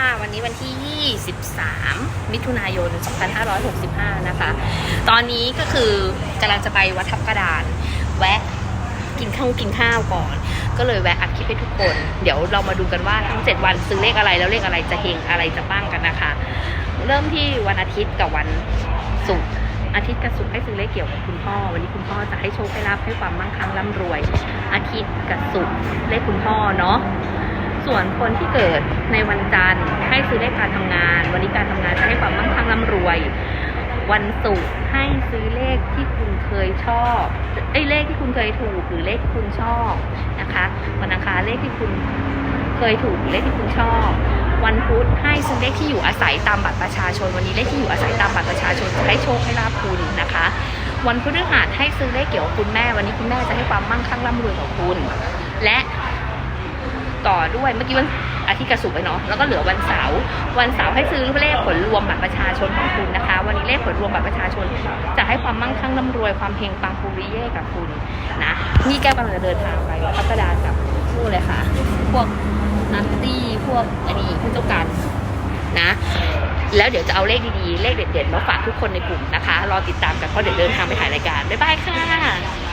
13มิถุนายน 2565 นะคะ ตอนนี้ก็คือกำลังจะไปวัดทับกระดาน แวะกินข้าวกินข้าวก่อน ก็เลยแวะอัดคลิปให้ทุกคน เดี๋ยวเรามาดูกันว่าทั้ง 7 วันซื้อเลขอะไรแล้วเลขอะไรจะเฮงอะไรจะบ้างกันนะคะ เริ่มที่วันอาทิตย์กับวันศุกร์อาทิตย์กับศุกร์ให้ซื้อเลขเกี่ยวกับคุณพ่อ วันนี้คุณพ่อจะให้โชคให้ลาภให้ความมั่งคั่งร่ำรวย อาทิตย์กับศุกร์เลขคุณพ่อเนาะ ส่วนคนที่เกิดในวันจันทร์ให้ซื้อเลขการทำงาน วันนี้การทำงานจะให้ความมั่งคั่งร่ำรวย วันศุกร์ให้ซื้อเลขที่คุณเคยชอบไอ้เลขที่คุณเคยถูกหรือเลขที่คุณชอบนะคะวันอังคารเลขที่คุณเคยถูกหรือเลขที่คุณชอบ วันพุธให้ซื้อเลขที่อยู่อาศัยตามบัตรประชาชน วันนี้เลขที่อยู่อาศัยตามบัตรประชาชนจะให้โชคให้ลาภคุณนะคะ วันพฤหัสให้ซื้อเลขเกี่ยวกับคุณแม่ วันนี้คุณแม่จะให้ความมั่งคั่งร่ำรวยกับคุณ และ ต่อด้วยเมื่อกี้วันอาทิตย์กระสุกไปเนาะแล้วก็เหลือวันเสาร์วันเสาร์ให้ซื้อเลขผลรวมบัตรประชาชนของคุณนะคะ วันนี้เลขผลรวมบัตรประชาชน จะให้ความมั่งคั่งร่ำรวยความเฮงปังปูริเย่กับคุณนะนี่แก้วกำลังจะเดินทางไปวัดทับกระดานกับนู่นเลยค่ะ พวกนัตตี้พวกอันนี้ผู้เจ้ากันนะ แล้วเดี๋ยวจะเอาเลขดีๆ เลขเด็ดๆมาฝากทุกคนในกลุ่มนะคะ รอติดตามกันเพราะเดี๋ยวเดินทางไปถ่ายรายการบ๊ายบายค่ะ